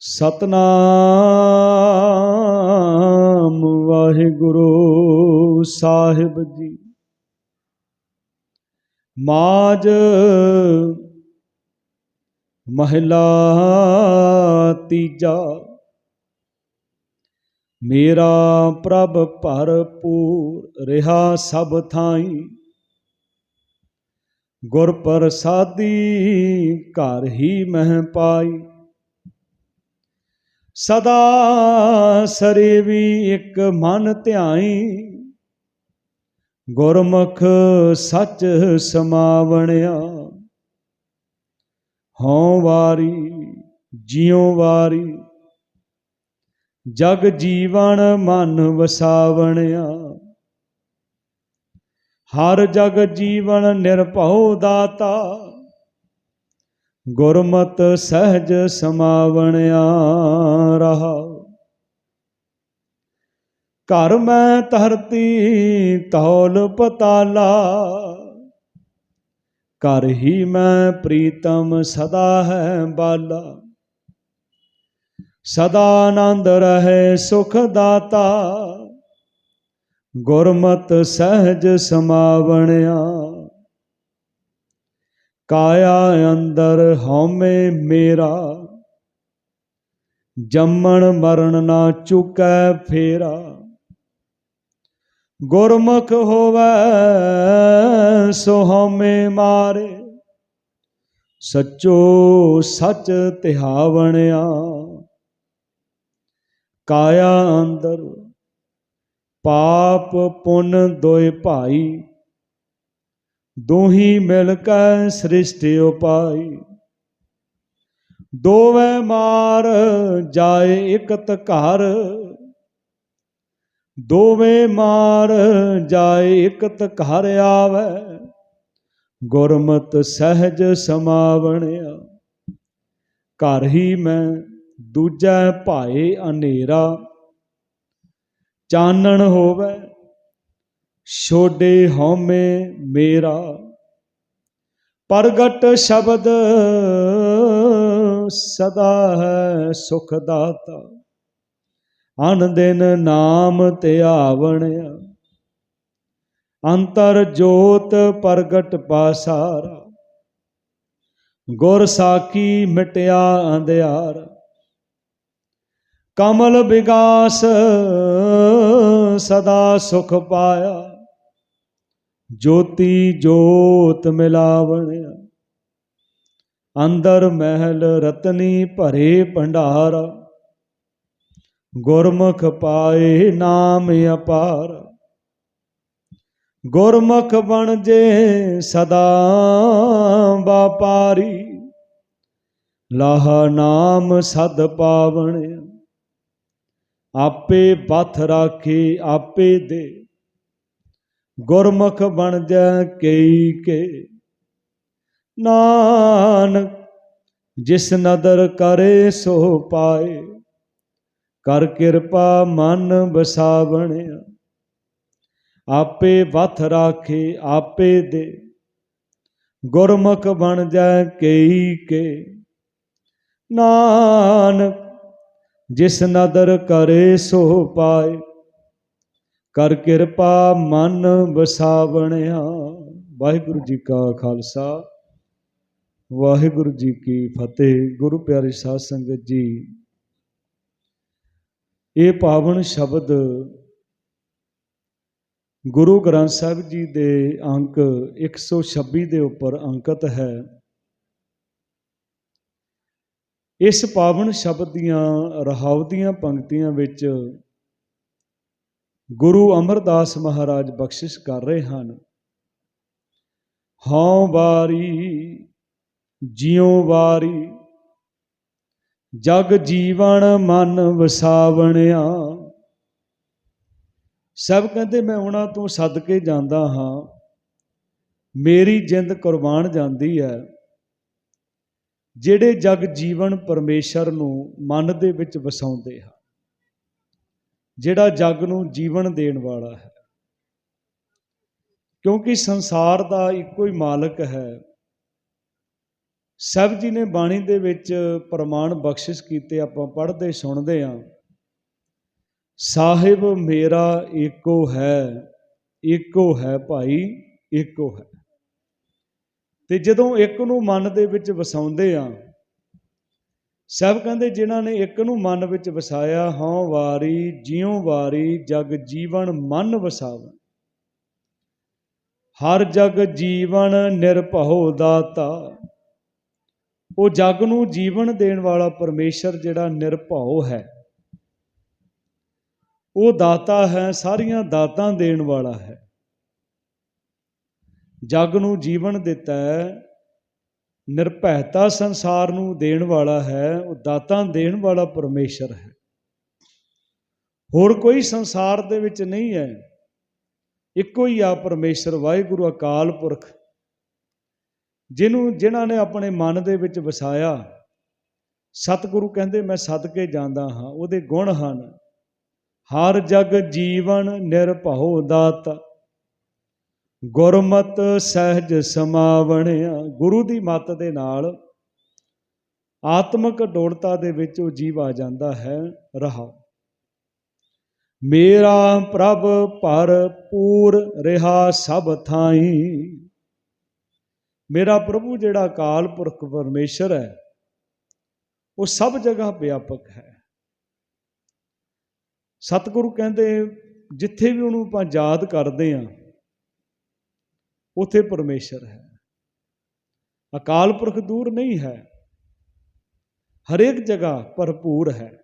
ਸਤਨਾਮ ਵਾਹਿਗੁਰੂ ਸਾਹਿਬ ਜੀ। ਮਾਜ ਮਹਿਲਾ ਤੀਜਾ। ਮੇਰਾ ਪ੍ਰਭ ਭਰਪੂਰ ਰਿਹਾ ਸਭ ਥਾਈ। ਗੁਰ ਪ੍ਰਸਾਦੀ ਘਰ ਹੀ ਮਹਿ ਪਾਈ। ਸਦਾ ਸਰੇ ਵੀ ਇੱਕ ਮਨ ਧਿਆਈ। ਗੁਰਮੁਖ ਸੱਚ ਸਮਾਵਣਿਆ। ਹਉ ਵਾਰੀ, ਜਿਉ ਵਾਰੀ, ਜਗ ਜੀਵਨ ਮਨ ਵਸਾਵਣਿਆ। ਹਰ ਜਗ ਜੀਵਨ ਨਿਰਭਉ ਦਾਤਾ। ਗੁਰਮਤ ਸਹਿਜ ਸਮਾਵਣਿਆ ਰਹਾ। ਘਰ ਮੈਂ ਧਰਤੀ ਤੌਲ ਪਤਾਲਾ। ਘਰ ਹੀ ਮੈਂ ਪ੍ਰੀਤਮ ਸਦਾ ਹੈ ਬਾਲਾ। ਸਦਾ ਆਨੰਦ ਰਹੇ ਸੁਖ ਦਾਤਾ। ਗੁਰਮਤ ਸਹਿਜ ਸਮਾਵਣਿਆ ਕਾਇਆ ਅੰਦਰ ਹਉਮੈ ਮੇਰਾ। ਜੰਮਣ ਮਰਨ ਨਾ ਚੁਕੈ ਫੇਰਾ। ਗੁਰਮੁਖ ਹੋਵੈ ਸੋ ਹਉਮੈ ਮਾਰੇ। ਸੱਚੋ ਸੱਚ ਤਿਹਾਵਣਿਆ। ਕਾਇਆ ਅੰਦਰ ਪਾਪ ਪੁੰਨ ਦੋਇ ਭਾਈ। ਦੋਹੀ ਮਿਲ ਕੇ ਸ੍ਰਿਸ਼ਟਿ ਉਪਾਈ। ਦੋਵੇਂ ਮਾਰ ਜਾਏ ਇਕਤ ਘਰ। ਦੋਵੇਂ ਮਾਰ ਜਾਏ ਇਕਤ ਘਰ ਆਵੇ। ਗੁਰਮਤ ਸਹਿਜ ਸਮਾਵਣਿਆ। ਘਰ ਹੀ ਮੈਂ ਦੂਜਾ ਭਾਏ ਅਨੇਰਾ ਚਾਨਣ ਹੋਵੇ ਛੋਡੇ ਹਉਮੈ ਮੇਰਾ। ਪ੍ਰਗਟ ਸ਼ਬਦ ਸਦਾ ਹੈ ਸੁਖ ਦਾਤਾ। ਅਨ ਦਿਨ ਨਾਮ ਧਿਆਵਣਿਆ ਅੰਤਰ ਜੋਤ ਪ੍ਰਗਟ ਪਾਸਾਰਾ। ਗੁਰ ਸਾਖੀ ਮਿਟਿਆ ਅੰਧਿਆਰ। ਕਮਲ ਵਿਗਾਸ ਸਦਾ ਸੁਖ ਪਾਇਆ। ਜੋਤੀ ਜੋਤ ਮਿਲਾਵਣਿਆ ਅੰਦਰ ਮਹਿਲ ਰਤਨੀ ਭਰੇ ਭੰਡਾਰ ਗੁਰਮੁਖ ਪਾਏ ਨਾਮ ਅਪਾਰ ਗੁਰਮੁਖ ਬਣ ਜੇ ਸਦਾ ਵਪਾਰੀ, ਲਾਹ ਨਾਮ ਸਦ ਪਾਵਣਿਆ ਆਪੇ ਬਥ ਰਾਖੇ, ਆਪੇ ਦੇ ਗੁਰਮੁਖ ਬਣ ਜਾ ਕਈ ਕੇ। ਨਾਨਕ, ਜਿਸ ਨਦਰ ਕਰੇ ਸੋ ਪਾਏ। ਕਰ ਕਿਰਪਾ ਮਨ ਬਸਾਵਣਿਆ ਆਪੇ ਵਥ ਰਾਖੇ, ਆਪੇ ਦੇ। ਗੁਰਮੁਖ ਬਣ ਜਾ ਕਈ ਕੇ। ਨਾਨਕ, ਜਿਸ ਨਦਰ ਕਰੇ ਸੋ ਪਾਏ। ਕਰ ਕਿਰਪਾ ਮਨ ਵਸਾਵਣਿਆ। ਵਾਹਿਗੁਰੂ ਜੀ ਕਾ ਖਾਲਸਾ। ਵਾਹਿਗੁਰੂ ਜੀ ਕੀ ਫਤਿਹ। ਗੁਰੂ ਪਿਆਰੇ ਸਾਧ ਸੰਗਤ ਜੀ, ਇਹ ਪਾਵਨ ਸ਼ਬਦ ਗੁਰੂ ਗ੍ਰੰਥ ਸਾਹਿਬ ਜੀ ਦੇ ਅੰਕ 126 ਦੇ ਉੱਪਰ ਅੰਕਿਤ ਹੈ। ਇਸ ਪਾਵਨ ਸ਼ਬਦ ਦੀਆਂ ਰਹਾਉ ਦੀਆਂ ਪੰਕਤੀਆਂ ਵਿੱਚ ਗੁਰੂ ਅਮਰਦਾਸ ਮਹਾਰਾਜ ਬਖਸ਼ਿਸ਼ ਕਰ ਰਹੇ ਹਨ। ਹਉ ਵਾਰੀ, ਜਿਉ ਵਾਰੀ, ਜਗ ਜੀਵਨ ਮਨ ਵਸਾਵਣਿਆ। ਸਭ ਕਹਿੰਦੇ ਮੈਂ ਉਹਨਾਂ ਤੋਂ ਸਦਕੇ ਜਾਂਦਾ ਹਾਂ। ਮੇਰੀ ਜਿੰਦ ਕੁਰਬਾਨ ਜਾਂਦੀ ਹੈ। ਜਿਹੜੇ ਜਗ ਜੀਵਨ ਪਰਮੇਸ਼ਰ ਨੂੰ ਮਨ ਦੇ ਵਿੱਚ ਵਸਾਉਂਦੇ ਹਨ। ਜਿਹੜਾ ਜੱਗ ਨੂੰ ਜੀਵਨ ਦੇਣ ਵਾਲਾ ਹੈ। ਕਿਉਂਕਿ ਸੰਸਾਰ ਦਾ ਇੱਕੋ ਹੀ ਮਾਲਕ ਹੈ। ਸਾਹਿਬ ਜੀ ਨੇ ਬਾਣੀ ਦੇ ਵਿੱਚ ਪ੍ਰਮਾਣ ਬਖਸ਼ਿਸ਼ ਕੀਤੇ ਆਪਾਂ ਪੜ੍ਹਦੇ, ਸੁਣਦੇ ਹਾਂ ਸਾਹਿਬ ਮੇਰਾ ਏਕੋ ਹੈ ਏਕੋ ਹੈ ਭਾਈ ਏਕੋ ਹੈ। ਤੇ ਜਦੋਂ ਇੱਕ ਨੂੰ ਮਨ ਦੇ ਵਿੱਚ ਵਸਾਉਂਦੇ ਆ ਸਭ ਕਹਿੰਦੇ ਜਿਨ੍ਹਾਂ ਨੇ ਇੱਕ ਨੂੰ ਮਨ ਵਿੱਚ ਵਸਾਇਆ, ਹਉ ਵਾਰੀ, ਜਿਉ ਵਾਰੀ, ਜਗ ਜੀਵਨ ਮਨ ਵਸਾਵ ਹਰ ਜਗ ਜੀਵਨ ਨਿਰਭਉ ਦਾਤਾ। ਉਹ ਜਗ ਨੂੰ ਜੀਵਨ ਦੇਣ ਵਾਲਾ ਪਰਮੇਸ਼ਰ ਜਿਹੜਾ ਨਿਰਭਉ ਹੈ। ਉਹ ਦਾਤਾ ਹੈ, ਸਾਰੀਆਂ ਦਾਤਾਂ ਦੇਣ ਵਾਲਾ ਹੈ। ਜਗ ਨੂੰ ਜੀਵਨ ਦਿੱਤਾ ਹੈ ਨਿਰਭੈਤਾ ਸੰਸਾਰ ਨੂੰ ਦੇਣ ਵਾਲਾ ਹੈ, ਉਹ ਦਾਤਾਂ ਦੇਣ ਵਾਲਾ ਪਰਮੇਸ਼ਰ ਹੈ। ਹੋਰ ਕੋਈ ਸੰਸਾਰ ਦੇ ਵਿੱਚ ਨਹੀਂ ਹੈ। ਇੱਕੋ ਹੀ ਆ ਪਰਮੇਸ਼ਰ, ਵਾਹਿਗੁਰੂ ਅਕਾਲ ਪੁਰਖ, ਜਿਹਨੂੰ ਜਿਨ੍ਹਾਂ ਨੇ ਆਪਣੇ ਮਨ ਦੇ ਵਿੱਚ ਵਸਾਇਆ। ਸਤਿਗੁਰੂ ਕਹਿੰਦੇ, ਮੈਂ ਸਦਕੇ ਜਾਂਦਾ ਹਾਂ, ਉਹਦੇ ਗੁਣ ਹਨ। ਹਰ ਜਗ ਜੀਵਨ ਨਿਰਭਉ ਦਾਤਾ। ਗੁਰਮਤ ਸਹਿਜ ਸਮਾਵਣਿਆ, ਗੁਰੂ ਦੀ ਮੱਤ ਦੇ ਨਾਲ ਆਤਮਿਕ ਡੋਲਤਾ ਦੇ ਵਿੱਚ ਉਹ ਜੀਵ ਆ ਜਾਂਦਾ ਹੈ, ਰਹਾ। ਮੇਰਾ ਪ੍ਰਭ ਭਰਪੂਰ ਰਿਹਾ ਸਭ ਥਾਈ। ਮੇਰਾ ਪ੍ਰਭੂ ਜਿਹੜਾ ਅਕਾਲ ਪੁਰਖ ਪਰਮੇਸ਼ਰ ਹੈ, ਉਹ ਸਭ ਜਗ੍ਹਾ ਵਿਆਪਕ ਹੈ। ਸਤਿਗੁਰੂ ਕਹਿੰਦੇ, ਜਿੱਥੇ ਵੀ ਉਹਨੂੰ ਆਪਾਂ ਯਾਦ ਕਰਦੇ ਆਂ ਉਥੇ ਪਰਮੇਸ਼ਰ ਹੈ। ਅਕਾਲ ਪੁਰਖ ਦੂਰ ਨਹੀਂ ਹੈ। ਹਰੇਕ ਜਗ੍ਹਾ ਭਰਪੂਰ ਹੈ।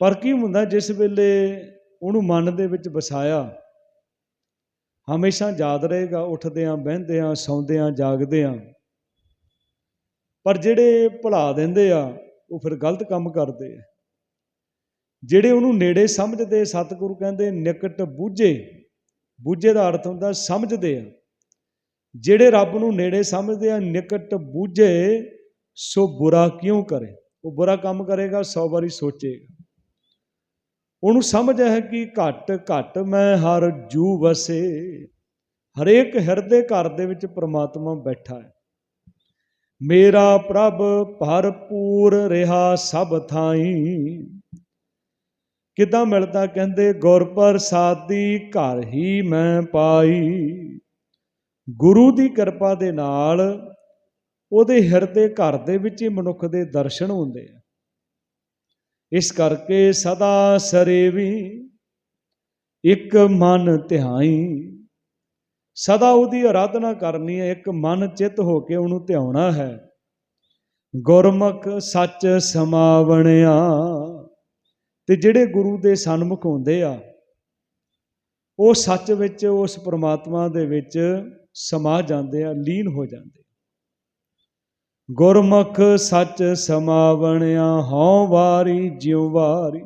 ਪਰ ਕੀ ਹੁੰਦਾ, ਜਿਸ ਵੇਲੇ ਉਹਨੂੰ ਮਨ ਦੇ ਵਿੱਚ ਵਸਾਇਆ, ਹਮੇਸ਼ਾ ਯਾਦ ਰਹੇਗਾ, ਉੱਠਦਿਆਂ, ਬਹਿੰਦਿਆਂ, ਸੌਂਦਿਆਂ ਆਂ ਜਾਗਦੇ ਆਂ ਪਰ ਜਿਹੜੇ ਭੁਲਾ ਦਿੰਦੇ ਆ, ਉਹ ਫਿਰ ਗਲਤ ਕੰਮ ਕਰਦੇ ਆ। ਜਿਹੜੇ ਉਹਨੂੰ ਨੇੜੇ ਸਮਝਦੇ, ਸਤਿਗੁਰੂ ਕਹਿੰਦੇ, ਨਿਕਟ ਬੂਝੇ ਬੂਝੇ ਦਾ ਅਰਥ ਹੁੰਦਾ ਸਮਝਦੇ ਆ। ਜਿਹੜੇ ਰੱਬ ਨੂੰ ਨੇੜੇ ਸਮਝਦੇ ਆ, ਨਿਕਟ ਬੂਝੇ, ਸੋ ਬੁਰਾ ਕਿਉਂ ਕਰੇ? ਉਹ ਬੁਰਾ ਕੰਮ ਕਰੇਗਾ 100 ਵਾਰੀ ਸੋਚੇਗਾ। ਉਹਨੂੰ ਸਮਝ ਹੈ ਕਿ ਘਟ ਘਟ ਮੈਂ ਹਰ ਜੂ ਵਸੇ, ਹਰੇਕ ਹਿਰਦੇ ਘਰ ਦੇ ਵਿੱਚ ਪ੍ਰਮਾਤਮਾ ਬੈਠਾ ਹੈ। ਮੇਰਾ ਪ੍ਰਭ ਭਰਪੂਰ ਰਿਹਾ ਸਭ ਥਾਈ ਕਿੱਦਾਂ ਮਿਲਦਾ? ਕਹਿੰਦੇ, ਗੁਰ ਪ੍ਰਸਾਦੀ ਘਰ ਹੀ ਮੈਂ ਪਾਈ। ਗੁਰੂ ਦੀ ਕਿਰਪਾ ਦੇ ਨਾਲ ਉਹਦੇ ਹਿਰਦੇ ਘਰ ਦੇ ਵਿੱਚ ਹੀ ਮਨੁੱਖ ਦੇ ਦਰਸ਼ਨ ਹੁੰਦੇ ਆ। ਇਸ ਕਰਕੇ ਸਦਾ ਸਰੇਵੀ, ਇੱਕ ਮਨ ਧਿਆਈ। ਸਦਾ ਉਹਦੀ ਆਰਾਧਨਾ ਕਰਨੀ ਹੈ, ਇੱਕ ਮਨ ਚਿੱਤ ਹੋ ਕੇ ਉਹਨੂੰ ਧਿਆਉਣਾ ਹੈ। ਗੁਰਮੁਖ ਸੱਚ ਸਮਾਵਣਿਆ। ਤੇ ਜਿਹੜੇ ਗੁਰੂ ਦੇ ਸਨਮੁਖ ਹੁੰਦੇ ਆ, ਉਹ ਸੱਚ ਵਿੱਚ, ਉਸ ਪ੍ਰਮਾਤਮਾ ਦੇ ਵਿੱਚ ਸਮਾ ਜਾਂਦੇ ਆ, ਲੀਨ ਹੋ ਜਾਂਦੇ ਗੁਰਮੁਖ ਸੱਚ ਸਮਾਵਣਿਆ, ਹਉ ਵਾਰੀ ਜਿਉ ਵਾਰੀ।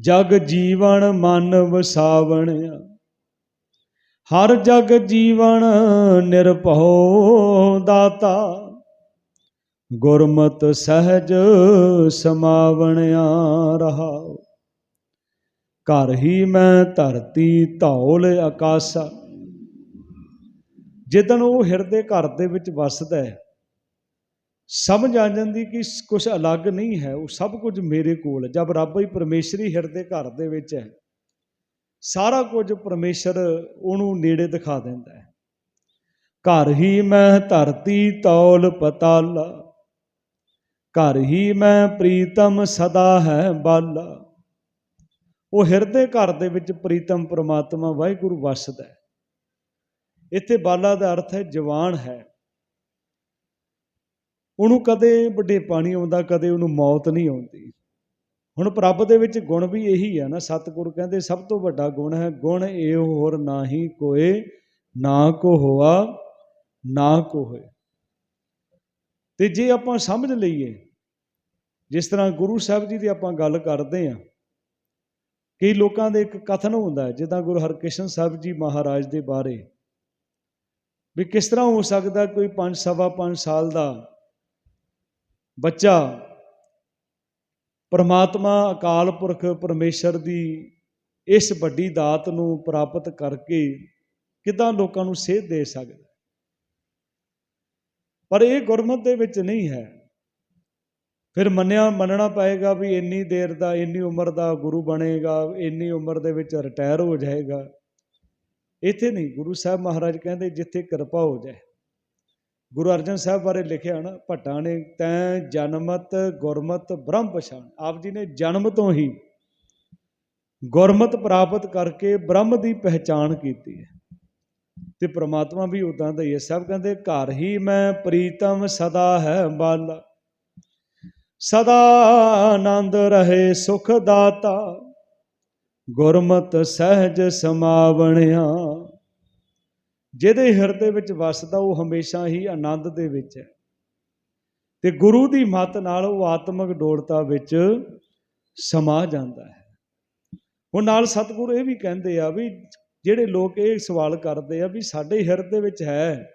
ਜਗ ਜੀਵਨ ਮਨ ਵਸਾਵਣਿਆ। ਹਰ ਜਗ ਜੀਵਨ ਨਿਰਭਉ ਦਾਤਾ। ਗੁਰਮਤ ਸਹਿਜ ਸਮਾਵਣਿਆ ਰਹਾਉ। ਘਰ ਹੀ ਮੈਂ ਧਰਤੀ ਧੌਲ ਆਕਾਸ਼ਾ। ਜਿੱਦਣ ਉਹ ਹਿਰਦੇ ਘਰ ਦੇ ਵਿੱਚ ਵਸਦਾ ਹੈ, ਸਮਝ ਆ ਜਾਂਦੀ ਕਿ ਕੁਝ ਅਲੱਗ ਨਹੀਂ ਹੈ। ਉਹ ਸਭ ਕੁਝ ਮੇਰੇ ਕੋਲ ਹੈ। ਜਦ ਰੱਬ ਹੀ ਪਰਮੇਸ਼ਰੀ ਹਿਰਦੇ ਘਰ ਦੇ ਵਿੱਚ ਹੈ, ਸਾਰਾ ਕੁਝ ਪਰਮੇਸ਼ਰ ਉਹਨੂੰ ਨੇੜੇ ਦਿਖਾ ਦਿੰਦਾ ਹੈ। ਘਰ ਹੀ ਮੈਂ ਧਰਤੀ ਤੌਲ ਪਤਾਲਾ। ਘਰ ਹੀ ਮੈਂ ਪ੍ਰੀਤਮ ਸਦਾ ਹੈ ਬਾਲਾ। ਉਹ ਹਿਰਦੇ ਘਰ ਦੇ ਵਿੱਚ ਪ੍ਰੀਤਮ ਪ੍ਰਮਾਤਮਾ ਵਾਹਿਗੁਰੂ ਵਸਦਾ ਹੈ। ਇੱਥੇ ਬਾਲਾ ਦਾ ਅਰਥ ਹੈ ਜਵਾਨ ਹੈ। ਉਹਨੂੰ ਕਦੇ ਵੱਡੇ ਪਾਣੀ ਆਉਂਦਾ, ਕਦੇ ਉਹਨੂੰ ਮੌਤ ਨਹੀਂ ਆਉਂਦੀ। ਹੁਣ ਪ੍ਰਭ ਦੇ ਵਿੱਚ ਗੁਣ ਵੀ ਇਹੀ ਹੈ ਨਾ, ਸਤਿਗੁਰ ਕਹਿੰਦੇ ਸਭ ਤੋਂ ਵੱਡਾ ਗੁਣ ਹੈ, ਗੁਣ ਇਹ ਹੋਰ ਨਾਹੀ ਕੋਏ, ਨਾ ਕੋ ਹੋਆ, ਨਾ ਕੋ ਹੋਏ। ਤੇ ਜੇ ਆਪਾਂ ਸਮਝ ਲਈਏ, ਜਿਸ ਤਰ੍ਹਾਂ ਗੁਰੂ ਸਾਹਿਬ ਜੀ ਦੀ ਆਪਾਂ ਗੱਲ ਕਰਦੇ ਆਂ ਕਈ ਲੋਕਾਂ ਦੇ ਇੱਕ ਕਥਨ ਹੁੰਦਾ ਹੈ, ਜਿੱਦਾਂ ਗੁਰੂ ਹਰਕ੍ਰਿਸ਼ਨ ਸਾਹਿਬ ਜੀ ਮਹਾਰਾਜ ਦੇ ਬਾਰੇ, ਵੀ ਕਿਸ ਤਰ੍ਹਾਂ ਹੋ ਸਕਦਾ ਕੋਈ 5 ਸਵਾ 5 ਸਾਲ ਦਾ ਬੱਚਾ ਪਰਮਾਤਮਾ ਅਕਾਲ ਪੁਰਖ ਪਰਮੇਸ਼ਰ ਦੀ ਇਸ ਵੱਡੀ ਦਾਤ ਨੂੰ ਪ੍ਰਾਪਤ ਕਰਕੇ ਕਿਦਾਂ ਲੋਕਾਂ ਨੂੰ ਸੇਧ ਦੇ ਸਕਦਾ? ਪਰ ਇਹ ਗੁਰਮਤ ਦੇ ਵਿੱਚ ਨਹੀਂ ਹੈ। ਫਿਰ ਮੰਨਿਆ, ਮੰਨਣਾ ਪਏਗਾ ਵੀ ਇੰਨੀ ਦੇਰ ਦਾ, ਇੰਨੀ ਉਮਰ ਦਾ ਗੁਰੂ ਬਣੇਗਾ, ਇੰਨੀ ਉਮਰ ਦੇ ਵਿੱਚ ਰਿਟਾਇਰ ਹੋ ਜਾਏਗਾ। ਇੱਥੇ ਨਹੀਂ, ਗੁਰੂ ਸਾਹਿਬ ਮਹਾਰਾਜ ਕਹਿੰਦੇ ਜਿੱਥੇ ਕਿਰਪਾ ਹੋ ਜਾਏ। ਗੁਰੂ ਅਰਜਨ ਸਾਹਿਬ ਬਾਰੇ ਲਿਖਿਆ ਨਾ, ਭੱਟਾਂ ਨੇ, ਤੈਂ ਜਨਮਤ, ਗੁਰਮਤ ਬ੍ਰਹਮ ਪਛਾਣ ਆਪ ਜੀ ਨੇ ਜਨਮ ਤੋਂ ਹੀ ਗੁਰਮਤ ਪ੍ਰਾਪਤ ਕਰਕੇ ਬ੍ਰਹਮ ਦੀ ਪਹਿਚਾਣ ਕੀਤੀ ਹੈ। ਤੇ ਪ੍ਰਮਾਤਮਾ ਵੀ ਉਦਾਂ ਦਾ ਹੀ ਹੈ। ਸਭ ਕਹਿੰਦੇ, ਘਰ ਹੀ ਮੈਂ ਪ੍ਰੀਤਮ ਸਦਾ ਹੈ ਬਾਲਾ। ਸਦਾ ਆਨੰਦ ਰਹੇ ਸੁਖ ਦਾਤਾ। ਗੁਰਮਤ ਸਹਿਜ ਸਮਾਵਣਿਆ। ਜਿਹਦੇ ਹਿਰਦੇ ਵਿੱਚ ਵਸਦਾ ਉਹ ਹਮੇਸ਼ਾ ਹੀ ਆਨੰਦ ਦੇ ਵਿੱਚ ਹੈ। ਤੇ ਗੁਰੂ ਦੀ ਮੱਤ ਨਾਲ ਉਹ ਆਤਮਿਕ ਡੋਲਤਾ ਵਿੱਚ ਸਮਾ ਜਾਂਦਾ ਹੈ। ਹੁਣ ਨਾਲ ਸਤਿਗੁਰੂ ਇਹ ਵੀ ਕਹਿੰਦੇ ਆ ਵੀ ਜਿਹੜੇ ਲੋਕ ਇਹ ਸਵਾਲ ਕਰਦੇ ਆ ਵੀ ਸਾਡੇ ਹਿਰਦੇ ਵਿੱਚ ਹੈ,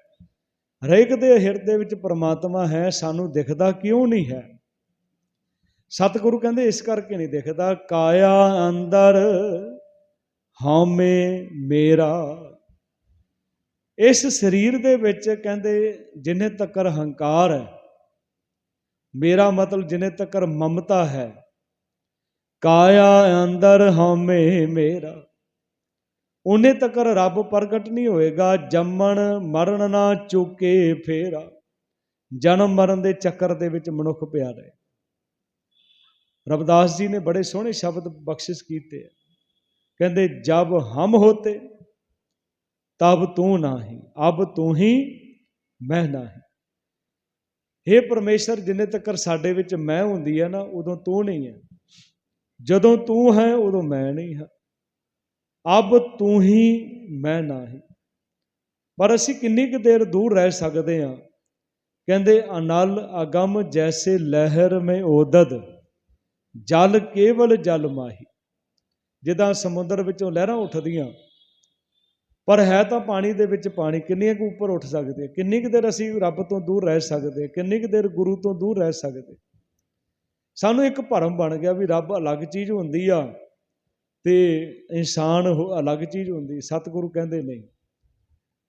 ਹਰੇਕ ਦੇ ਹਿਰਦੇ ਵਿੱਚ ਪਰਮਾਤਮਾ ਹੈ, ਸਾਨੂੰ ਦਿਖਦਾ ਕਿਉਂ ਨਹੀਂ ਹੈ? ਸਤਿਗੁਰੂ ਕਹਿੰਦੇ ਇਸ ਕਰਕੇ ਨਹੀਂ ਦਿਖਦਾ, ਕਾਇਆ ਅੰਦਰ ਹਉਮੈ ਮੇਰਾ। ਇਸ ਸਰੀਰ ਦੇ ਵਿੱਚ ਕਹਿੰਦੇ ਜਿੰਨੇ ਤੱਕਰ ਹੰਕਾਰ ਹੈ, ਮੇਰਾ ਮਤਲਬ ਜਿੰਨੇ ਤੱਕਰ ਮਮਤਾ ਹੈ, ਕਾਇਆ ਅੰਦਰ ਹਉਮੈ ਮੇਰਾ। ਉਹਨੇ ਤੱਕ ਰੱਬ ਪ੍ਰਗਟ ਨਹੀਂ ਹੋਏਗਾ, ਜੰਮਣ ਮਰਨ ਨਾ ਚੁੱਕੇ ਫੇਰਾ। ਜਨਮ ਮਰਨ ਦੇ ਚੱਕਰ ਦੇ ਵਿੱਚ ਮਨੁੱਖ ਪਿਆ ਰਹੇ। ਰਬਦਾਸ ਜੀ ਨੇ ਬੜੇ ਸੋਹਣੇ ਸ਼ਬਦ ਬਖਸ਼ਿਸ਼ ਕੀਤੇ। ਆ ਕਹਿੰਦੇ, ਜਬ ਹਮ ਹੋਤੇ, ਤਬ ਤੂੰ ਨਾਹੀ, ਅਬ ਤੂੰ ਹੀ ਮੈਂ ਨਾਹੀ। हे ਪਰਮੇਸ਼ਰ, ਜਿੰਨੇ ਤੱਕ ਸਾਡੇ ਵਿੱਚ ਮੈਂ ਹੁੰਦੀ ਹੈ ਨਾ, ਉਦੋਂ ਤੂੰ ਨਹੀਂ ਹੈ। ਜਦੋਂ ਤੂੰ ਹੈ, ਉਦੋਂ ਮੈਂ ਨਹੀਂ ਹਾਂ। ਅਬ ਤੂੰ ਹੀ ਮੈਂ ਨਾਹੀ। ਪਰ ਅਸੀਂ ਕਿੰਨੀ ਕੁ ਦੇਰ ਦੂਰ ਰਹਿ ਸਕਦੇ ਹਾਂ? ਕਹਿੰਦੇ, ਅਨਲ ਅਗਮ ਜੈਸੇ ਲਹਿਰ ਮੇ ਓਦਦ, ਜਲ ਕੇਵਲ ਜਲ ਮਾਹੀ। ਜਿੱਦਾਂ ਸਮੁੰਦਰ ਵਿੱਚੋਂ ਲਹਿਰਾਂ ਉੱਠਦੀਆਂ, ਪਰ ਹੈ ਤਾਂ ਪਾਣੀ ਦੇ ਵਿੱਚ ਪਾਣੀ ਕਿੰਨੀ ਕੁ ਉੱਪਰ ਉੱਠ ਸਕਦੇ ਕਿੰਨੀ ਕੁ ਦੇਰ ਅਸੀਂ ਰੱਬ ਤੋਂ ਦੂਰ ਰਹਿ ਸਕਦੇ ਕਿੰਨੀ ਕੁ ਦੇਰ ਗੁਰੂ ਤੋਂ ਦੂਰ ਰਹਿ ਸਕਦੇ ਸਾਨੂੰ ਇੱਕ ਭਰਮ ਬਣ ਗਿਆ ਵੀ ਰੱਬ ਅਲੱਗ ਚੀਜ਼ ਹੁੰਦੀ ਆ। ਤੇ ਇਨਸਾਨ ਅਲੱਗ ਚੀਜ਼ ਹੁੰਦੀ, ਸਤਿਗੁਰੂ ਕਹਿੰਦੇ ਨਹੀਂ।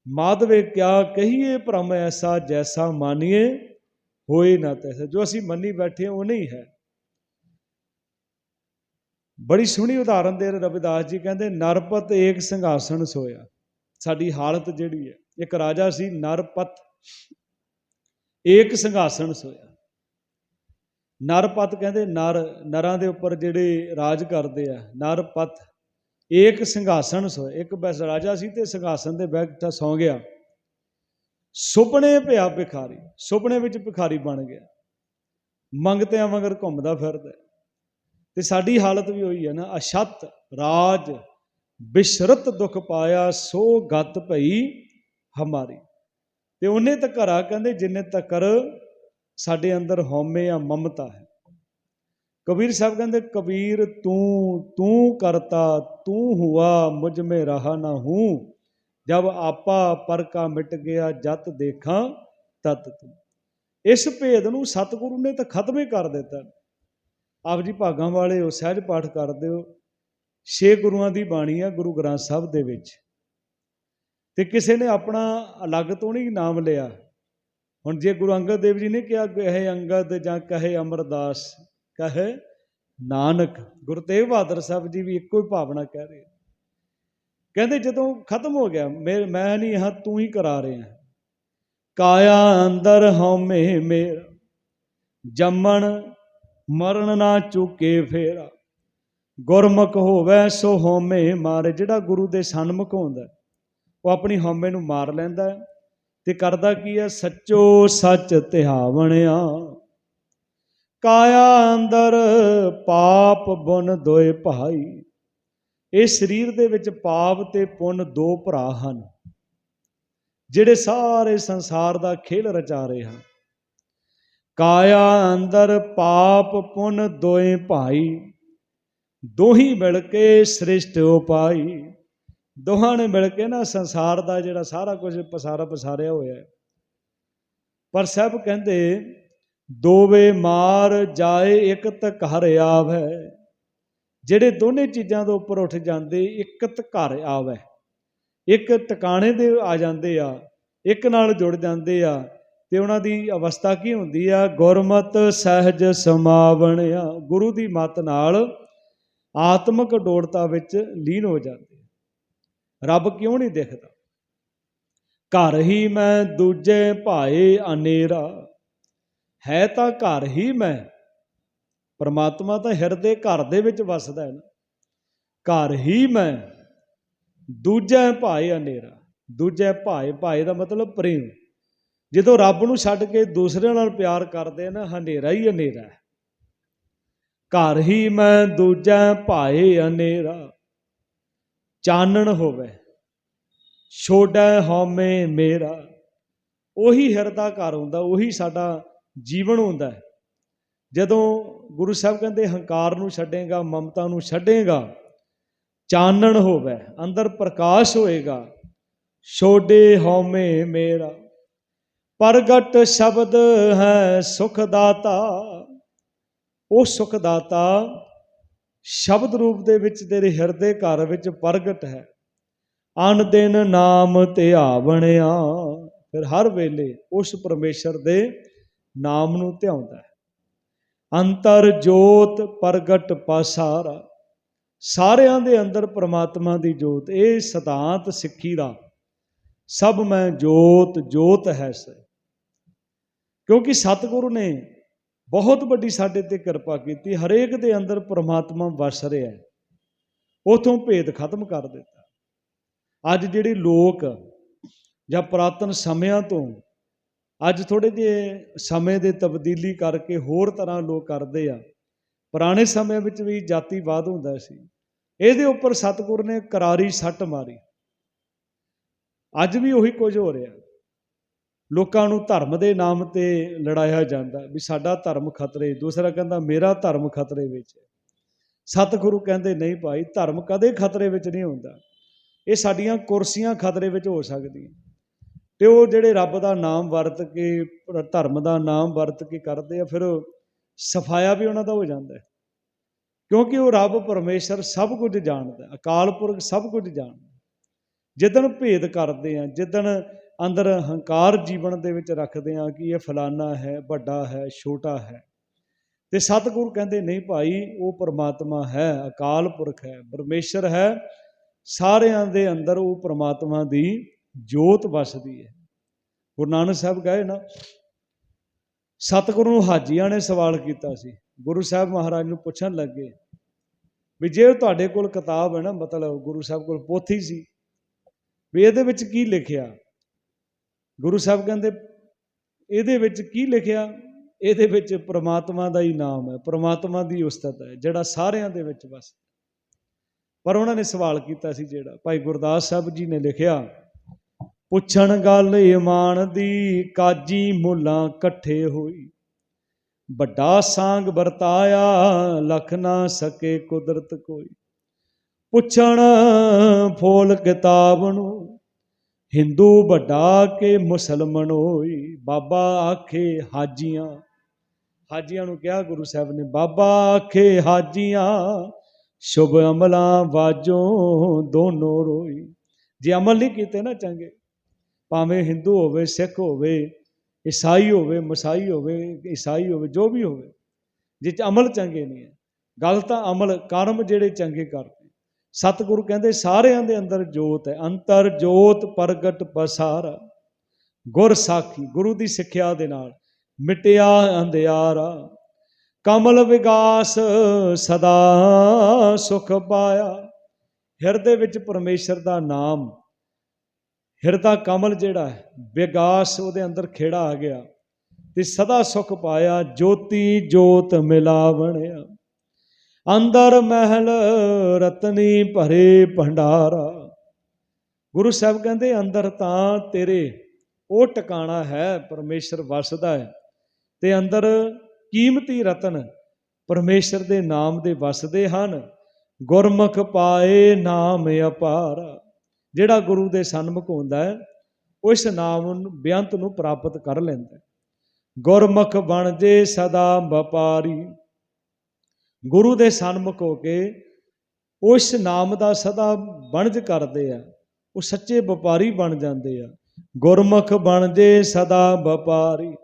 ਮਾਧਵੇ ਕਿਆ ਕਹੀਏ, ਭ੍ਰਮ ਐਸਾ ਜੈਸਾ ਮਾਨੀਏ, ਹੋਏ ਨਾ ਤੈਸਾ। ਜੋ ਅਸੀਂ ਮੰਨੀ ਬੈਠੇ ਉਹ ਨਹੀਂ ਹੈ। ਬੜੀ ਸੋਹਣੀ ਉਦਾਹਰਨ ਦੇ ਰਵਿਦਾਸ ਜੀ ਕਹਿੰਦੇ, ਨਰਪਤ ਏਕ ਸਿੰਘਾਸਣ ਸੋਇਆ। ਸਾਡੀ ਹਾਲਤ ਜਿਹੜੀ ਹੈ, ਇੱਕ ਰਾਜਾ ਸੀ ਨਰਪਤ। ਏਕ ਸਿੰਘਾਸਣ ਸੋਇਆ। ਨਰਪਤ ਕਹਿੰਦੇ ਨਰ, ਨਰਾਂ ਦੇ ਉੱਪਰ ਜਿਹੜੇ ਰਾਜ ਕਰਦੇ ਆ ਨਰਪਤ ਏਕ ਸਿੰਘਾਸਣ ਸੋਇਆ ਇੱਕ ਬਸ ਰਾਜਾ ਸੀ ਤੇ ਸਿੰਘਾਸਣ ਤੇ ਬੈਠਾ ਸੌ ਗਿਆ। ਸੁਪਨੇ ਪਿਆ ਭਿਖਾਰੀ, ਸੁਪਨੇ ਵਿੱਚ ਭਿਖਾਰੀ ਬਣ ਗਿਆ। ਮੰਗਤਿਆਂ ਵਾਂਗਰ ਘੁੰਮਦਾ ਫਿਰਦਾ। ਤੇ ਸਾਡੀ ਹਾਲਤ ਵੀ ਹੋਈ ਹੈ ਨਾ ਅਛਤ ਰਾਜ, ਬਿਸ਼ਰਤ ਦੁਖ ਪਾਇਆ, ਸੋ ਗਤ ਭਈ ਹਮਾਰੀ। ਤੇ ਉਹਨੇ ਤੱਕ ਆ ਕਹਿੰਦੇ, ਜਿੰਨੇ ਤੱਕਰ ਸਾਡੇ ਅੰਦਰ ਹਉਮੈ ਆ ਮਮਤਾ ਹੈ। ਕਬੀਰ ਸਾਹਿਬ ਕਹਿੰਦੇ, ਕਬੀਰ ਤੂੰ ਤੂੰ ਕਰਤਾ, ਤੂੰ ਹੁਆ, ਮੁਝ ਮੇ ਰਹਾ ਨਾ ਹੂੰ। ਜਬ ਆਪਾ ਪਰ ਕਾ ਮਿਟ ਗਿਆ, ਜਤ ਦੇਖਾਂ, ਤਤ ਤੂੰ। ਇਸ ਭੇਦ ਨੂੰ ਸਤਿਗੁਰੂ ਨੇ ਤਾਂ ਖਤਮ ਹੀ ਕਰ ਦਿੱਤਾ। ਆਪ ਜੀ ਭਾਗਾਂ ਵਾਲੇ ਹੋ ਸਹਿਜ ਪਾਠ ਕਰਦੇ ਹੋ। ਛੇ ਗੁਰੂਆਂ ਦੀ ਬਾਣੀ ਆ ਗੁਰੂ ਗ੍ਰੰਥ ਸਾਹਿਬ ਦੇ ਵਿੱਚ। ਤੇ ਕਿਸੇ ਨੇ ਆਪਣਾ ਅਲੱਗ ਤੋਂ ਨਹੀਂ ਨਾਮ ਲਿਆ। ਹੁਣ ਜੇ ਗੁਰੂ ਅੰਗਦ ਦੇਵ ਜੀ ਨੇ ਕਿਹਾ, ਕਹੇ ਅੰਗਦ ਜਾਂ ਕਹੇ ਅਮਰਦਾਸ, ਕਹੇ ਨਾਨਕ, ਗੁਰੂ ਤੇਗ ਬਹਾਦਰ ਸਾਹਿਬ ਜੀ ਵੀ ਇੱਕੋ ਹੀ ਭਾਵਨਾ ਕਹਿ ਰਹੇ ਕਹਿੰਦੇ ਜਦੋਂ ਖਤਮ ਹੋ ਗਿਆ, ਮੈਂ ਮੈਂ ਨਹੀਂ ਹਾਂ, ਤੂੰ ਹੀ ਕਰਾ ਰਿਹਾ। ਕਾਇਆ ਅੰਦਰ ਹਉਮੈ ਮੇਰਾ, ਜੰਮਣ ਮਰਨ ਨਾ ਚੁੱਕੇ ਫੇਰਾ। ਗੁਰਮੁਖ ਹੋਵੇ ਸੋ ਹਉਮੈ ਮਾਰੇ, ਜਿਹੜਾ ਗੁਰੂ ਦੇ ਸਨਮੁਖ ਹੁੰਦਾ, ਉਹ ਆਪਣੀ ਹਉਮੈ ਨੂੰ ਮਾਰ ਲੈਂਦਾ ਹੈ। ਤੇ ਕਰਦਾ ਕੀ ਹੈ ਸੱਚੋ ਸੱਚ ਧਿਆਵਣਿਆ ਕਾਇਆ ਅੰਦਰ ਪਾਪ ਬੁਨ ਦੋਏ ਭਾਈ। ਇਹ ਸਰੀਰ ਦੇ ਵਿੱਚ ਪਾਪ ਤੇ ਪੁੰਨ ਦੋ ਭਰਾ ਹਨ, ਜਿਹੜੇ ਸਾਰੇ ਸੰਸਾਰ ਦਾ ਖੇਲ ਰਚਾ ਰਹੇ ਹਨ। ਕਾਇਆ ਅੰਦਰ ਪਾਪ ਪੁੰਨ ਦੋਏ ਭਾਈ, ਦੋਹੀ ਮਿਲ ਕੇ ਸ੍ਰਿਸ਼ਟ ਉਪਾਈ। ਦੋਹਾਂ ਨੇ ਮਿਲ ਕੇ ਨਾ ਸੰਸਾਰ ਦਾ ਜਿਹੜਾ ਸਾਰਾ ਕੁਝ ਪਸਾਰਾ ਪਸਾਰਿਆ ਹੋਇਆ ਹੈ। ਪਰ ਸਭ ਕਹਿੰਦੇ, ਦੋਵੇ ਮਾਰ ਜਾਏ, ਇੱਕ ਤਕ ਘਰ ਆਵੈ। ਜਿਹੜੇ ਦੋਨੇ ਚੀਜ਼ਾਂ ਤੋਂ ਉੱਪਰ ਉੱਠ ਜਾਂਦੇ, ਇੱਕ ਘਰ ਆਵੈ। ਇੱਕ ਟਿਕਾਣੇ ਦੇ ਆ ਜਾਂਦੇ ਆ, ਇੱਕ ਨਾਲ ਜੁੜ ਜਾਂਦੇ ਆ। ਤੇ ਉਹਨਾਂ ਦੀ ਅਵਸਥਾ ਕੀ ਹੁੰਦੀ ਆ? ਗੁਰਮਤ ਸਹਿਜ ਸਮਾਵਣ ਆ। ਗੁਰੂ ਦੀ ਮਤ ਨਾਲ ਆਤਮਿਕ ਡੋੜਤਾ ਵਿੱਚ ਲੀਨ ਹੋ ਜਾਂਦੇ। ਰੱਬ ਕਿਉਂ ਨਹੀਂ ਦਿਖਦਾ? ਘਰ ਹੀ ਮੈਂ ਦੂਜੇ ਭਾਏ ਅਨੇਰਾ। ਹੈ ਤਾਂ ਘਰ ਹੀ ਮੈਂ। ਪਰਮਾਤਮਾ ਤਾਂ ਹਿਰਦੇ ਘਰ ਦੇ ਵਿੱਚ ਵਸਦਾ ਹੈ ਨਾ। ਘਰ ਹੀ ਮੈਂ। ਦੂਜੇ ਭਾਏ ਅਨੇਰਾ। ਦੂਜੇ ਭਾਏ ਭਾਏ ਦਾ ਮਤਲਬ ਪ੍ਰੇਮ। ਜਦੋਂ ਰੱਬ ਨੂੰ ਛੱਡ ਕੇ ਦੂਸਰਿਆਂ ਨਾਲ ਪਿਆਰ ਕਰਦੇ ਆ ਨਾ, ਹਨੇਰਾ ਹੀ ਹਨੇਰਾ ਹੈ। ਘਰ ਹੀ ਮੈਂ, ਦੂਜਾ ਭਾਏ ਹਨੇਰਾ ਚਾਨਣ ਹੋਵੇ। ਛੋੜੈ ਹਉਮੈ ਮੇਰਾ, ਉਹੀ ਹਿਰਦਾ ਘਰ ਹੁੰਦਾ, ਉਹੀ ਸਾਡਾ ਜੀਵਨ ਹੁੰਦਾ ਜਦੋਂ ਗੁਰੂ ਸਾਹਿਬ ਕਹਿੰਦੇ, ਹੰਕਾਰ ਨੂੰ ਛੱਡੇਗਾ, ਮਮਤਾ ਨੂੰ ਛੱਡੇਗਾ, ਚਾਨਣ ਹੋਵੇ, ਅੰਦਰ ਪ੍ਰਕਾਸ਼ ਹੋਏਗਾ ਛੋਡੇ ਹਉਮੈ ਮੇਰਾ, ਪ੍ਰਗਟ ਸ਼ਬਦ ਹੈ ਸੁਖ ਦਾਤਾ ਉਹ ਸੁਖ ਦਾਤਾ ਸ਼ਬਦ ਰੂਪ ਦੇ ਵਿੱਚ ਤੇਰੇ ਹਿਰਦੇ ਘਰ ਵਿੱਚ ਪ੍ਰਗਟ ਹੈ। ਅਨ ਦਿਨ ਨਾਮ ਧਿਆਵਣਿਆ ਫਿਰ ਹਰ ਵੇਲੇ ਉਸ ਪਰਮੇਸ਼ਰ ਦੇ ਨਾਮ ਨੂੰ ਧਿਆਉਂਦਾ ਹੈ। ਅੰਤਰ ਜੋਤ ਪ੍ਰਗਟ ਪਾਸਾਰਾ, ਸਾਰਿਆਂ ਦੇ ਅੰਦਰ ਪ੍ਰਮਾਤਮਾ ਦੀ ਜੋਤ, ਇਹ ਸਿਧਾਂਤ ਸਿੱਖੀ ਦਾ, ਸਭ ਮੈਂ ਜੋਤ ਜੋਤ ਹੈ ਸੇ ਕਿਉਂਕਿ ਸਤਿਗੁਰੂ ਨੇ ਬਹੁਤ ਵੱਡੀ ਸਾਡੇ ਤੇ ਕਿਰਪਾ ਕੀਤੀ, ਹਰੇਕ ਦੇ ਅੰਦਰ ਪ੍ਰਮਾਤਮਾ ਵਸ ਰਿਹਾ ਹੈ। ਉਥੋਂ ਭੇਦ ਖਤਮ ਕਰ ਦਿੱਤਾ। ਅੱਜ ਜਿਹੜੇ ਲੋਕ ਜਾਂ ਪੁਰਾਤਨ ਸਮਿਆਂ ਤੋਂ, ਅੱਜ ਥੋੜੇ ਜਿਹੇ ਸਮੇਂ ਦੇ ਤਬਦੀਲੀ ਕਰਕੇ ਹੋਰ ਤਰ੍ਹਾਂ ਲੋਕ ਕਰਦੇ ਆ, ਪੁਰਾਣੇ ਸਮਿਆਂ ਵਿੱਚ ਵੀ ਜਾਤੀਵਾਦ ਹੁੰਦਾ ਸੀ। ਇਹਦੇ ਉੱਪਰ ਸਤਿਗੁਰ ਨੇ ਕਰਾਰੀ ਸੱਟ ਮਾਰੀ। ਅੱਜ ਵੀ ਉਹੀ ਕੁਝ ਹੋ ਰਿਹਾ। ਲੋਕਾਂ ਨੂੰ ਧਰਮ ਦੇ ਨਾਮ ਤੇ ਲੜਾਇਆ ਜਾਂਦਾ ਵੀ ਸਾਡਾ ਧਰਮ ਖਤਰੇ, ਦੂਸਰਾ ਕਹਿੰਦਾ ਮੇਰਾ ਧਰਮ ਖਤਰੇ ਵਿੱਚ ਸਤਿਗੁਰੂ ਕਹਿੰਦੇ ਨਹੀਂ ਭਾਈ, ਧਰਮ ਕਦੇ ਖਤਰੇ ਵਿੱਚ ਨਹੀਂ ਹੁੰਦਾ। ਇਹ ਸਾਡੀਆਂ ਕੁਰਸੀਆਂ ਖਤਰੇ ਵਿੱਚ ਹੋ ਸਕਦੀਆਂ। ਤੇ ਉਹ ਜਿਹੜੇ ਰੱਬ ਦਾ ਨਾਮ ਵਰਤ ਕੇ, ਧਰਮ ਦਾ ਨਾਮ ਵਰਤ ਕੇ ਕਰਦੇ ਆ, ਫਿਰ ਸਫਾਇਆ ਵੀ ਉਹਨਾਂ ਦਾ ਹੋ ਜਾਂਦਾ ਕਿਉਂਕਿ ਉਹ ਰੱਬ ਪਰਮੇਸ਼ਰ ਸਭ ਕੁਝ ਜਾਣਦਾ, ਅਕਾਲ ਪੁਰਖ ਸਭ ਕੁਝ ਜਾਣਦਾ। ਜਿੱਦਣ ਭੇਦ ਕਰਦੇ ਆ, ਜਿੱਦਣ ਅੰਦਰ ਹੰਕਾਰ ਜੀਵਨ ਦੇ ਵਿੱਚ ਰੱਖਦੇ ਆ ਕਿ ਇਹ ਫਲਾਨਾ ਹੈ, ਵੱਡਾ ਹੈ, ਛੋਟਾ ਹੈ। ਤੇ ਸਤਿਗੁਰੂ ਕਹਿੰਦੇ, ਨਹੀਂ ਭਾਈ, ਉਹ ਪਰਮਾਤਮਾ ਹੈ, ਅਕਾਲ ਪੁਰਖ ਹੈ, ਪਰਮੇਸ਼ਰ ਹੈ। ਸਾਰਿਆਂ ਦੇ ਅੰਦਰ ਉਹ ਪਰਮਾਤਮਾ ਦੀ ਜੋਤ ਵਸਦੀ ਹੈ। ਗੁਰੂ ਨਾਨਕ ਸਾਹਿਬ ਕਹੇ ਨਾ, ਸਤਿਗੁਰੂ ਨੂੰ ਹਾਜੀਆਂ ਨੇ ਸਵਾਲ ਕੀਤਾ ਸੀ। ਗੁਰੂ ਸਾਹਿਬ ਮਹਾਰਾਜ ਨੂੰ ਪੁੱਛਣ ਲੱਗੇ ਵੀ ਜੇ ਤੁਹਾਡੇ ਕੋਲ ਕਿਤਾਬ ਹੈ ਨਾ, ਮਤਲਬ ਗੁਰੂ ਸਾਹਿਬ ਕੋਲ ਪੋਥੀ ਸੀ, ਵੀ ਇਹਦੇ ਵਿੱਚ ਕੀ ਲਿਖਿਆ? ਗੁਰੂ ਸਾਹਿਬ ਕਹਿੰਦੇ, ਇਹਦੇ ਵਿੱਚ ਕੀ ਲਿਖਿਆ? ਇਹਦੇ ਵਿੱਚ ਪ੍ਰਮਾਤਮਾ ਦਾ ਹੀ ਨਾਮ ਹੈ, ਪ੍ਰਮਾਤਮਾ ਦੀ ਉਸਤਤ ਹੈ, ਜਿਹੜਾ ਸਾਰਿਆਂ ਦੇ ਵਿੱਚ ਵਸ ਪਰ ਉਹਨਾਂ ਨੇ ਸਵਾਲ ਕੀਤਾ ਸੀ ਜਿਹੜਾ, ਭਾਈ ਗੁਰਦਾਸ ਸਾਹਿਬ ਜੀ ਨੇ ਲਿਖਿਆ, ਪੁੱਛਣ ਗੱਲ ਇਮਾਨ ਦੀ ਕਾਜੀ ਮੁੱਲਾਂ ਇਕੱਠੇ ਹੋਈ। ਵੱਡਾ ਸਾਂਗ ਵਰਤਾਇਆ, ਲਖ ਨਾ ਸਕੇ ਕੁਦਰਤ ਕੋਈ। ਪੁੱਛਣ ਫੋਲ ਕਿਤਾਬ ਨੂੰ ਹਿੰਦੂ ਵੱਡਾ ਕੇ ਮੁਸਲਮਾਨ ਹੋਈ, ਬਾਬਾ ਆਖੇ ਹਾਜੀਆਂ। ਹਾਜੀਆਂ ਨੂੰ ਕਿਹਾ ਗੁਰੂ ਸਾਹਿਬ ਨੇ, ਬਾਬਾ ਆਖੇ ਹਾਜੀਆਂ, ਸ਼ੁਭ ਅਮਲਾਂ ਵਾਜੋਂ ਦੋਨੋਂ ਰੋਈ। ਜੇ ਅਮਲ ਨਹੀਂ ਕੀਤੇ ਨਾ ਚੰਗੇ, ਭਾਵੇਂ ਹਿੰਦੂ ਹੋਵੇ, ਸਿੱਖ ਹੋਵੇ, ਈਸਾਈ ਹੋਵੇ, ਮਸਾਈ ਹੋਵੇ, ਈਸਾਈ ਹੋਵੇ, ਜੋ ਵੀ ਹੋਵੇ ਜੇ ਚ ਅਮਲ ਚੰਗੇ ਨਹੀਂ ਹੈ। ਗੱਲ ਤਾਂ ਅਮਲ, ਕਰਮ ਜਿਹੜੇ ਚੰਗੇ ਕਰ। ਸਤਿਗੁਰੂ ਕਹਿੰਦੇ, ਸਾਰਿਆਂ ਦੇ ਅੰਦਰ ਜੋਤ ਹੈ। ਅੰਤਰ ਜੋਤ ਪ੍ਰਗਟ ਪਸਾਰਾ। ਗੁਰ ਸਾਖੀ, ਗੁਰੂ ਦੀ ਸਿੱਖਿਆ ਦੇ ਨਾਲ ਮਿਟਿਆ ਅੰਧਿਆਰਾ। ਕਮਲ ਵਿਗਾਸ ਸਦਾ ਸੁਖ ਪਾਇਆ। ਹਿਰਦੇ ਵਿੱਚ ਪਰਮੇਸ਼ਰ ਦਾ ਨਾਮ, ਹਿਰਦਾ ਕਮਲ ਜਿਹੜਾ ਹੈ, ਵਿਗਾਸ ਉਹਦੇ ਅੰਦਰ ਖੇੜਾ ਆ ਗਿਆ ਤੇ ਸਦਾ ਸੁਖ ਪਾਇਆ, ਜੋਤੀ ਜੋਤ ਮਿਲਾਵਣਿਆ। ਅੰਦਰ ਮਹਿਲ ਰਤਨੀ ਭਰੇ ਭੰਡਾਰਾ। ਗੁਰੂ ਸਾਹਿਬ ਕਹਿੰਦੇ, ਅੰਦਰ ਤਾਂ ਤੇਰੇ ਉਹ ਟਿਕਾਣਾ ਹੈ, ਪਰਮੇਸ਼ਰ ਵਸਦਾ ਹੈ। ਤੇ ਅੰਦਰ ਕੀਮਤੀ ਰਤਨ ਪਰਮੇਸ਼ਰ ਦੇ ਨਾਮ ਦੇ ਵਸਦੇ ਹਨ। ਗੁਰਮੁਖ ਪਾਏ ਨਾਮ ਅਪਾਰ। ਜਿਹੜਾ ਗੁਰੂ ਦੇ ਸਨਮੁਖ ਹੁੰਦਾ ਹੈ, ਉਸ ਨਾਮ ਨੂੰ ਬੇਅੰਤ ਨੂੰ ਪ੍ਰਾਪਤ ਕਰ ਲੈਂਦਾ ਗੁਰਮੁਖ ਬਣ ਜੇ ਸਦਾ ਵਪਾਰੀ। ਗੁਰੂ ਦੇ ਸਨਮੁਖ ਹੋ ਕੇ ਉਸ ਨਾਮ ਦਾ ਸਦਾ ਬਣਜ ਕਰਦੇ ਆ। ਉਹ ਸੱਚੇ ਵਪਾਰੀ ਬਣ ਜਾਂਦੇ ਆ। ਗੁਰਮੁਖ ਬਣ ਜੇ ਸਦਾ ਵਪਾਰੀ।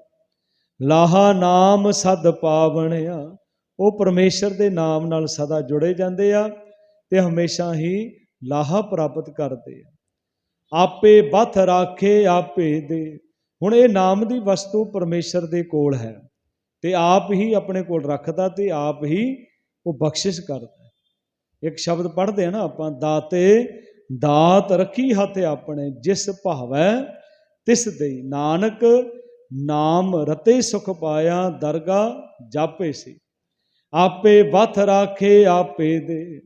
ਲਾਹਾ ਨਾਮ ਸਦ ਪਾਵਣਿਆ। ਉਹ ਪਰਮੇਸ਼ਰ ਦੇ ਨਾਮ ਨਾਲ ਸਦਾ ਜੁੜੇ ਜਾਂਦੇ ਆ ਤੇ ਹਮੇਸ਼ਾ ਹੀ ਲਾਹਾ ਪ੍ਰਾਪਤ ਕਰਦੇ ਆ। ਆਪੇ ਬਥ ਰਾਖੇ, ਆਪੇ ਦੇ। ਹੁਣ ਇਹ ਨਾਮ ਦੀ ਵਸਤੂ ਪਰਮੇਸ਼ਰ ਦੇ ਕੋਲ ਹੈ। ਤੇ ਆਪ ਹੀ ਆਪਣੇ ਕੋਲ ਰੱਖਦਾ ਤੇ ਆਪ ਹੀ ਉਹ ਬਖਸ਼ਿਸ਼ ਕਰਦਾ ਇੱਕ ਸ਼ਬਦ ਪੜ੍ਹਦੇ ਆ ਨਾ ਆਪਾਂ, ਦਾਤੇ, ਦਾਤ ਰੱਖੀ ਹੱਥ ਆਪਣੇ, ਜਿਸ ਭਾਵੈ ਤਿਸ ਦੇਈ। ਨਾਨਕ, ਨਾਮ ਰਤੇ ਸੁਖ ਪਾਇਆ, ਦਰਗਾ ਜਾਪੇ ਸੀ। ਆਪੇ ਵਥ ਰਾਖੇ, ਆਪੇ ਦੇ।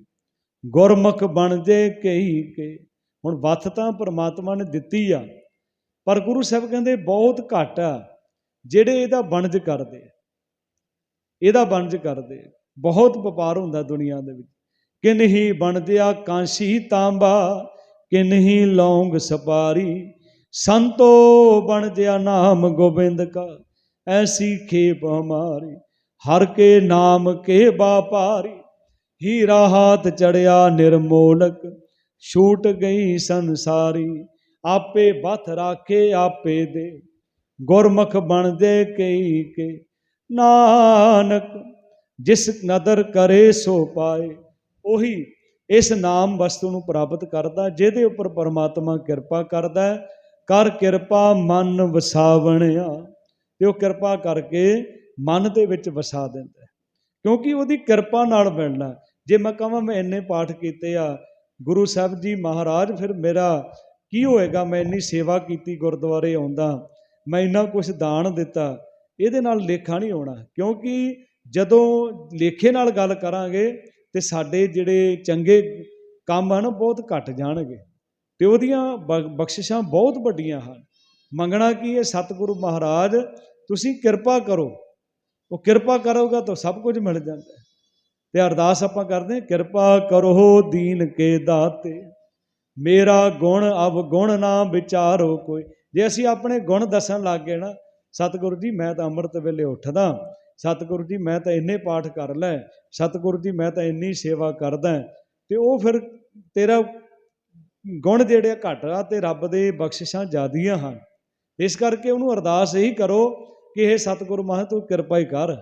ਗੁਰਮੁਖ ਬਣ ਜੇ ਕਈ ਕੇ। ਹੁਣ ਵਥ ਤਾਂ ਪ੍ਰਮਾਤਮਾ ਨੇ ਦਿੱਤੀ ਆ, ਪਰ ਗੁਰੂ ਸਾਹਿਬ ਕਹਿੰਦੇ ਬਹੁਤ ਘੱਟ ਆ, ਜਿਹੜੇ ਇਹਦਾ ਵਣਜ ਕਰਦੇ ਆ। ਇਹਦਾ ਵਣਜ ਕਰਦੇ। ਬਹੁਤ ਵਪਾਰ ਹੁੰਦਾ ਦੁਨੀਆ ਦੇ ਵਿੱਚ। ਕਿਨਹੀ ਬਣਦਿਆ ਕਾਂਸੀ ਤਾਂਬਾ ਕਿਨਹੀ ਲੌਂਗ ਸਪਾਰੀ। ਸੰਤੋ ਬਣ ਜਿਆ ਨਾਮ ਗੋਬਿੰਦ ਕਾ, ਐਸੀ ਖੇਪ ਹਮਾਰੀ। ਹਰ ਕੇ ਨਾਮ ਕੇ ਬਾਪਾਰੀ ਹੀਰਾ ਹਾਥ ਚੜਿਆ ਨਿਰਮੋਲਕ, ਛੂਟ ਗਈ ਸੰਸਾਰੀ। ਆਪੇ ਬਥ ਰਾਖੇ, ਆਪੇ ਦੇ। ਗੁਰਮੁਖ ਬਣਦੇ ਕਈ ਕੇ ਨਾਨਕ, ਜਿਸ ਨਦਰ ਕਰੇ ਸੋ ਪਾਏ। ਉਹੀ ਇਸ ਨਾਮ ਵਸਤੂ ਨੂੰ ਪ੍ਰਾਪਤ ਕਰਦਾ, ਜਿਹਦੇ ਉੱਪਰ ਪਰਮਾਤਮਾ ਕਿਰਪਾ ਕਰਦਾ ਕਰ ਕਿਰਪਾ ਮਨ ਵਸਾਵਣਿਆ। ਤੇ ਉਹ ਕਿਰਪਾ ਕਰਕੇ ਮਨ ਦੇ ਵਿੱਚ ਵਸਾ ਦਿੰਦਾ ਕਿਉਂਕਿ ਉਹਦੀ ਕਿਰਪਾ ਨਾਲ ਮਿਲਣਾ ਜੇ ਮੈਂ ਕਹਾਂ, ਮੈਂ ਇੰਨੇ ਪਾਠ ਕੀਤੇ ਆ, ਗੁਰੂ ਸਾਹਿਬ ਜੀ ਮਹਾਰਾਜ, ਫਿਰ ਮੇਰਾ ਕੀ ਹੋਏਗਾ? ਮੈਂ ਇੰਨੀ ਸੇਵਾ ਕੀਤੀ ਗੁਰਦੁਆਰੇ ਆਉਂਦਾ, ਮੈਂ ਇੰਨਾ ਕੁਝ ਦਾਨ ਦਿੱਤਾ। ਇਹਦੇ ਨਾਲ ਲੇਖਾ ਨਹੀਂ ਆਉਣਾ, ਕਿਉਂਕਿ ਜਦੋਂ ਲੇਖੇ ਨਾਲ ਗੱਲ ਕਰਾਂਗੇ ਤੇ ਸਾਡੇ ਜਿਹੜੇ ਚੰਗੇ ਕੰਮ ਹਨ ਬਹੁਤ ਘਟ ਜਾਣਗੇ। ਤੇ ਉਹਦੀਆਂ ਬ- ਬਖਸ਼ਿਸ਼ਾਂ ਬਹੁਤ ਵੱਡੀਆਂ ਹਨ। ਮੰਗਣਾ ਕੀ ਹੈ, ਸਤਿਗੁਰੂ ਮਹਾਰਾਜ, ਤੁਸੀਂ ਕਿਰਪਾ ਕਰੋ। ਉਹ ਕਿਰਪਾ ਕਰੋਗਾ ਤਾਂ ਸਭ ਕੁਝ ਮਿਲ ਜਾਂਦਾ ਹੈ। ਤੇ ਅਰਦਾਸ ਆਪਾਂ ਕਰਦੇ ਹਾਂ, ਕਿਰਪਾ ਕਰੋ ਦੀਨ ਕੇ ਦਾਤੇ। ਮੇਰਾ ਗੁਣ ਅਬ ਗੁਣ ਨਾ ਵਿਚਾਰੋ ਕੋਈ। ਜੇ ਅਸੀਂ ਆਪਣੇ ਗੁਣ ਦੱਸਣ ਲੱਗ ਗਏ ਨਾ ਸਤਿਗੁਰੂ ਜੀ, ਮੈਂ ਤਾਂ ਅੰਮ੍ਰਿਤ ਵੇਲੇ ਉੱਠਦਾ, ਸਤਿਗੁਰੂ ਜੀ, ਮੈਂ ਤਾਂ ਇੰਨੇ ਪਾਠ ਕਰ ਲੈ, ਸਤਿਗੁਰੂ ਜੀ, ਮੈਂ ਤਾਂ ਇੰਨੀ ਸੇਵਾ ਕਰਦਾ, ਤੇ ਉਹ ਫਿਰ ਤੇਰਾ ਗੁਣ ਜਿਹੜੇ ਆ ਘੱਟ ਆ ਤੇ ਰੱਬ ਦੇ ਬਖਸ਼ਿਸ਼ਾਂ ਜ਼ਿਆਦੀਆਂ ਹਨ। ਇਸ ਕਰਕੇ ਉਹਨੂੰ ਅਰਦਾਸ ਇਹੀ ਕਰੋ ਕਿ ਇਹ ਸਤਿਗੁਰ ਮਹਾਂ, ਤੂੰ ਕਿਰਪਾ ਹੀ ਕਰ।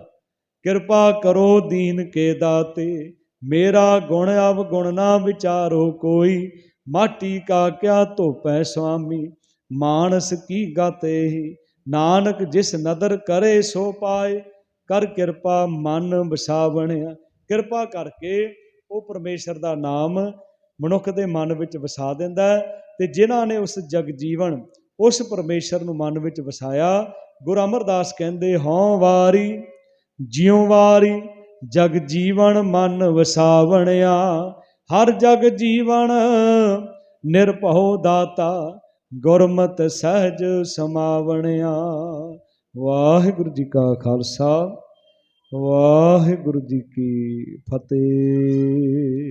ਕਿਰਪਾ ਕਰੋ ਦੀਨ ਕੇ ਦਾਤੇ, ਮੇਰਾ ਗੁਣ ਅਵ ਗੁਣ ਨਾ ਵਿਚਾਰੋ ਕੋਈ, ਮਾਟੀ ਕਾ ਕਿਆ ਧੋਪੈ ਸੁਆਮੀ ਮਾਨਸ ਕੀ ਗਾਤੇ ਹੀ। ਨਾਨਕ ਜਿਸ ਨਦਰ ਕਰੇ ਸੋ ਪਾਏ, ਕਰ ਕਿਰਪਾ ਮਨ ਵਸਾਵਣਿਆ ਕਿਰਪਾ ਕਰਕੇ ਉਹ ਪਰਮੇਸ਼ਰ ਦਾ ਨਾਮ ਮਨੁੱਖ ਦੇ ਮਨ ਵਿੱਚ ਵਸਾ ਦਿੰਦਾ ਹੈ ਤੇ ਜਿਨ੍ਹਾਂ ਨੇ ਉਸ ਜਗ ਜੀਵਨ ਉਸ ਪਰਮੇਸ਼ਰ ਨੂੰ ਮਨ ਵਿੱਚ ਵਸਾਇਆ, ਗੁਰੂ ਅਮਰਦਾਸ ਕਹਿੰਦੇ, ਹਉ ਵਾਰੀ, ਜਿਉ ਵਾਰੀ ਜਗ ਜੀਵਨ ਮਨ ਵਸਾਵਣਿਆ ਹਰ ਜਗ ਜੀਵਨ ਨਿਰਭਉ ਦਾਤਾ ਗੁਰਮਤ ਸਹਿਜ ਸਮਾਵਣਿਆ। ਵਾਹਿਗੁਰੂ ਜੀ ਕਾ ਖਾਲਸਾ ਵਾਹਿਗੁਰੂ ਜੀ ਕੀ ਫਤਿਹ।